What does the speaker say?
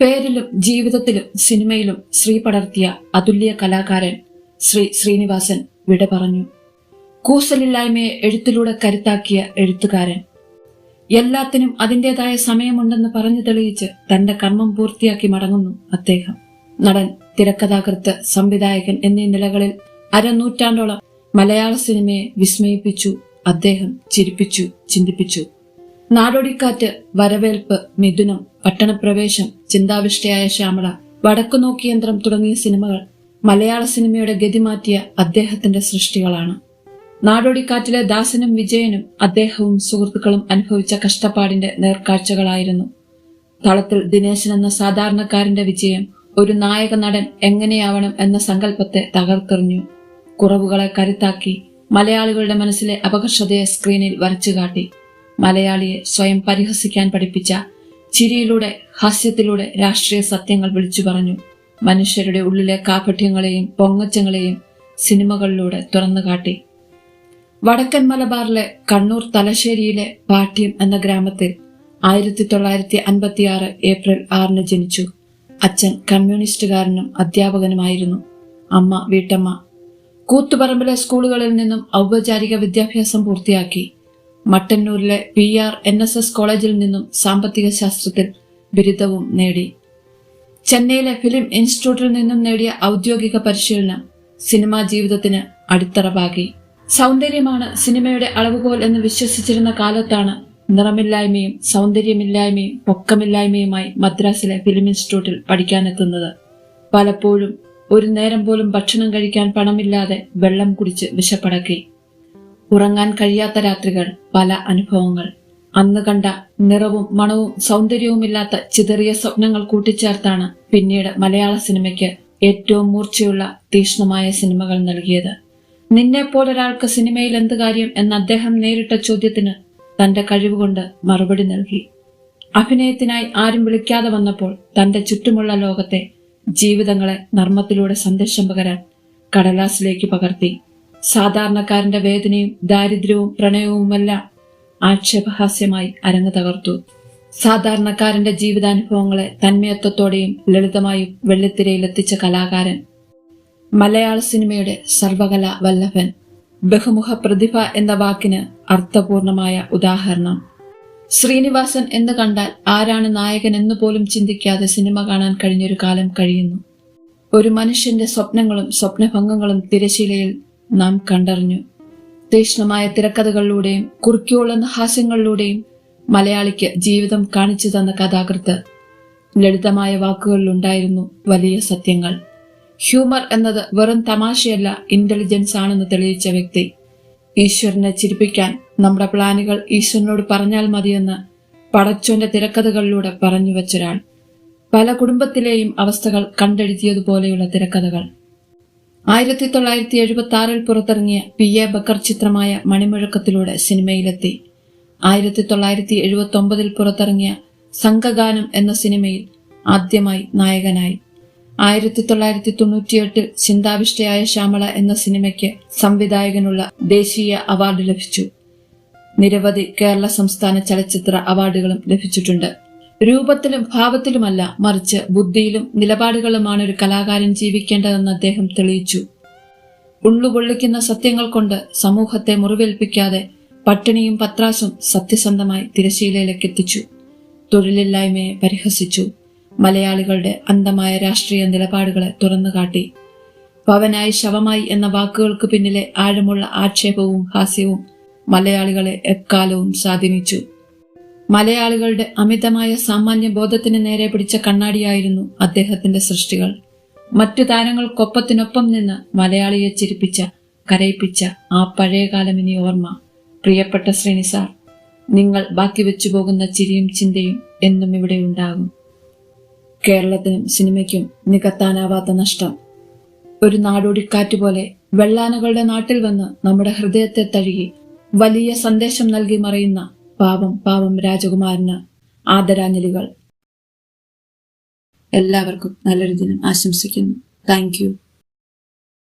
പേരിലും ജീവിതത്തിലും സിനിമയിലും ശ്രീ പടർത്തിയ അതുല്യ കലാകാരൻ ശ്രീ ശ്രീനിവാസൻ വിട പറഞ്ഞു. കൂസലില്ലായ്മയെ എഴുത്തിലൂടെ കരുത്താക്കിയ എഴുത്തുകാരൻ. എല്ലാത്തിനും അതിന്റെതായ സമയമുണ്ടെന്ന് പറഞ്ഞു തെളിയിച്ച് തന്റെ കർമ്മം പൂർത്തിയാക്കി മടങ്ങുന്നു അദ്ദേഹം. നടൻ തിരക്കഥാകൃത്ത് സംവിധായകൻ എന്നീ നിലകളിൽ അരനൂറ്റാണ്ടോളം മലയാള സിനിമയെ വിസ്മയിപ്പിച്ചു അദ്ദേഹം ചിരിപ്പിച്ചു ചിന്തിപ്പിച്ചു. നാടോടിക്കാറ്റ് വരവേൽപ്പ് മിഥുനം പട്ടണപ്രവേശം ചിന്താവിഷ്ടയായ ശ്യാമള വടക്കുനോക്കിയന്ത്രം തുടങ്ങിയ സിനിമകൾ മലയാള സിനിമയുടെ ഗതി മാറ്റിയ അദ്ദേഹത്തിന്റെ സൃഷ്ടികളാണ്. നാടോടിക്കാറ്റിലെ ദാസനും വിജയനും അദ്ദേഹവും സുഹൃത്തുക്കളും അനുഭവിച്ച കഷ്ടപ്പാടിന്റെ നേർക്കാഴ്ചകളായിരുന്നു. തളത്തിൽ ദിനേശൻ എന്ന സാധാരണക്കാരന്റെ വിജയം ഒരു നായക നടൻ എങ്ങനെയാവണം എന്ന സങ്കല്പത്തെ തകർത്തെറിഞ്ഞു. കുറവുകളെ കരുത്താക്കി മലയാളികളുടെ മനസ്സിലെ അപകർഷതയെ സ്ക്രീനിൽ വരച്ചുകാട്ടി. മലയാളിയെ സ്വയം പരിഹസിക്കാൻ പഠിപ്പിച്ച ചിരിയിലൂടെ ഹാസ്യത്തിലൂടെ രാഷ്ട്രീയ സത്യങ്ങൾ വിളിച്ചു പറഞ്ഞു. മനുഷ്യരുടെ ഉള്ളിലെ കാപഠ്യങ്ങളെയും പൊങ്ങച്ചങ്ങളെയും സിനിമകളിലൂടെ തുറന്നു കാട്ടി. വടക്കൻ മലബാറിലെ കണ്ണൂർ തലശ്ശേരിയിലെ പാട്യം എന്ന ഗ്രാമത്തിൽ ആയിരത്തി തൊള്ളായിരത്തി അൻപത്തിയാറ് ഏപ്രിൽ ആറിന് ജനിച്ചു. അച്ഛൻ കമ്മ്യൂണിസ്റ്റുകാരനും അധ്യാപകനുമായിരുന്നു. അമ്മ വീട്ടമ്മ. കൂത്തുപറമ്പിലെ സ്കൂളുകളിൽ നിന്നും ഔപചാരിക വിദ്യാഭ്യാസം പൂർത്തിയാക്കി. മട്ടന്നൂരിലെ P R N S S കോളേജിൽ നിന്നും സാമ്പത്തിക ശാസ്ത്രത്തിൽ ബിരുദവും നേടി. ചെന്നൈയിലെ ഫിലിം ഇൻസ്റ്റിറ്റ്യൂട്ടിൽ നിന്നും നേടിയ ഔദ്യോഗിക പരിശീലനം സിനിമാ ജീവിതത്തിന് അടിത്തറ പാകി സൗന്ദര്യമാണ് സിനിമയുടെ അളവുകോൽ എന്ന് വിശ്വസിച്ചിരുന്ന കാലത്താണ് നിറമില്ലായ്മയും സൗന്ദര്യമില്ലായ്മയും പൊക്കമില്ലായ്മയുമായി മദ്രാസിലെ ഫിലിം ഇൻസ്റ്റിറ്റ്യൂട്ടിൽ പഠിക്കാനെത്തുന്നത്. പലപ്പോഴും ഒരു നേരം പോലും ഭക്ഷണം കഴിക്കാൻ പണമില്ലാതെ വെള്ളം കുടിച്ച് വിശപ്പടക്കി. ഉറങ്ങാൻ കഴിയാത്ത രാത്രികൾ പല അനുഭവങ്ങൾ. അന്ന് കണ്ട നിറവും മണവും സൗന്ദര്യവുമില്ലാത്ത ചിതറിയ സ്വപ്നങ്ങൾ കൂട്ടിച്ചേർത്താണ് പിന്നീട് മലയാള സിനിമയ്ക്ക് ഏറ്റവും മൂർച്ചയുള്ള തീക്ഷ്ണമായ സിനിമകൾ നൽകിയത്. നിന്നെപ്പോലൊരാൾക്ക് സിനിമയിൽ എന്ത് കാര്യം എന്ന അദ്ദേഹം നേരിട്ട ചോദ്യത്തിന് തന്റെ കഴിവുകൊണ്ട് മറുപടി നൽകി. അഭിനയത്തിനായി ആരും വിളിക്കാതെ വന്നപ്പോൾ തന്റെ ചുറ്റുമുള്ള ലോകത്തെ ജീവിതങ്ങളെ നർമ്മത്തിലൂടെ സന്ദേശം പകരാൻ കടലാസിലേക്ക് പകർത്തി. സാധാരണക്കാരന്റെ വേദനയും ദാരിദ്ര്യവും പ്രണയവുമെല്ലാം ആക്ഷേപഹാസ്യമായി അരങ്ങു തകർത്തു. സാധാരണക്കാരന്റെ ജീവിതാനുഭവങ്ങളെ തന്മയത്വത്തോടെയും ലളിതമായും വെള്ളിത്തിരയിലെത്തിച്ച കലാകാരൻ മലയാള സിനിമയുടെ സർവകല വല്ലഭൻ ബഹുമുഖ പ്രതിഭ എന്ന വാക്കിന് അർത്ഥപൂർണമായ ഉദാഹരണം. ശ്രീനിവാസൻ എന്ന് കണ്ടാൽ ആരാണ് നായകൻ എന്ന് പോലും ചിന്തിക്കാതെ സിനിമ കാണാൻ കഴിഞ്ഞൊരു കാലം കഴിയുന്നു. ഒരു മനുഷ്യന്റെ സ്വപ്നങ്ങളും സ്വപ്നഭംഗങ്ങളും തിരശീലയിൽ നാം കണ്ടറിഞ്ഞു. തീക്ഷ്ണമായ തിരക്കഥകളിലൂടെയും കുറുക്കിയുള്ള ഹാസ്യങ്ങളിലൂടെയും മലയാളിക്ക് ജീവിതം കാണിച്ചു തന്ന കഥാകൃത്ത് ലളിതമായ വാക്കുകളിലുണ്ടായിരുന്നു വലിയ സത്യങ്ങൾ. ഹ്യൂമർ എന്നത് വെറും തമാശയല്ല ഇന്റലിജൻസ് ആണെന്ന് തെളിയിച്ച വ്യക്തി. ഈശ്വരനെ ചിരിപ്പിക്കാൻ നമ്മുടെ പ്ലാനുകൾ ഈശ്വരനോട് പറഞ്ഞാൽ മതിയെന്ന് പടച്ചോന്റെ തിരക്കഥകളിലൂടെ പറഞ്ഞു വെച്ചൊരാൾ. പല കുടുംബത്തിലെയും അവസ്ഥകൾ കണ്ടെഴുതിയതുപോലെയുള്ള തിരക്കഥകൾ. ആയിരത്തി തൊള്ളായിരത്തി എഴുപത്തി ആറിൽ പുറത്തിറങ്ങിയ പി എ ബക്കർ ചിത്രമായ മണിമുഴക്കത്തിലൂടെ സിനിമയിലെത്തി. ആയിരത്തി തൊള്ളായിരത്തി എഴുപത്തി ഒമ്പതിൽ പുറത്തിറങ്ങിയ സംഘഗാനം എന്ന സിനിമയിൽ ആദ്യമായി നായകനായി. ആയിരത്തി തൊള്ളായിരത്തി തൊണ്ണൂറ്റിയെട്ടിൽ ചിന്താവിഷ്ടയായ ശ്യാമള എന്ന സിനിമയ്ക്ക് സംവിധായകനുള്ള ദേശീയ അവാർഡ് ലഭിച്ചു. നിരവധി കേരള സംസ്ഥാന ചലച്ചിത്ര അവാർഡുകളും ലഭിച്ചിട്ടുണ്ട്. രൂപത്തിലും ഭാവത്തിലുമല്ല മറിച്ച് ബുദ്ധിയിലും നിലപാടുകളുമാണ് ഒരു കലാകാരൻ ജീവിക്കേണ്ടതെന്ന് അദ്ദേഹം തെളിയിച്ചു. ഉള്ളുപൊള്ളിക്കുന്ന സത്യങ്ങൾ കൊണ്ട് സമൂഹത്തെ മുറിവേൽപ്പിക്കാതെ പട്ടിണിയും പത്രാസും സത്യസന്ധമായി തിരശീലയിലേക്ക് എത്തിച്ചു. തൊഴിലില്ലായ്മയെ പരിഹസിച്ചു. മലയാളികളുടെ അന്തമായ രാഷ്ട്രീയ നിലപാടുകളെ തുറന്നുകാട്ടി. പവനായി ശവമായി എന്ന വാക്കുകൾക്ക് പിന്നിലെ ആഴമുള്ള ആക്ഷേപവും ഹാസ്യവും മലയാളികളെ എക്കാലവും സ്വാധീനിച്ചു. മലയാളികളുടെ അമിതമായ സാമാന്യ ബോധത്തിന് നേരെ പിടിച്ച കണ്ണാടിയായിരുന്നു അദ്ദേഹത്തിന്റെ സൃഷ്ടികൾ. മറ്റു താരങ്ങൾക്കൊപ്പത്തിനൊപ്പം നിന്ന് മലയാളിയെ ചിരിപ്പിച്ച കരയിപ്പിച്ച ആ പഴയകാലമിനി ഓർമ്മ. പ്രിയപ്പെട്ട ശ്രീനിസാർ നിങ്ങൾ ബാക്കി വെച്ചു പോകുന്ന ചിരിയും ചിന്തയും എന്നും ഇവിടെ ഉണ്ടാകും. കേരളത്തിനും സിനിമയ്ക്കും നികത്താനാവാത്ത നഷ്ടം. ഒരു നാടോടിക്കാറ്റ് പോലെ വെള്ളാനകളുടെ നാട്ടിൽ വന്ന് നമ്മുടെ ഹൃദയത്തെ തഴുകി വലിയ സന്ദേശം നൽകി മറയുന്ന പാവം പാവം രാജകുമാരന് ആദരാഞ്ജലികൾ. എല്ലാവർക്കും നല്ലൊരു ദിനം ആശംസിക്കുന്നു. താങ്ക്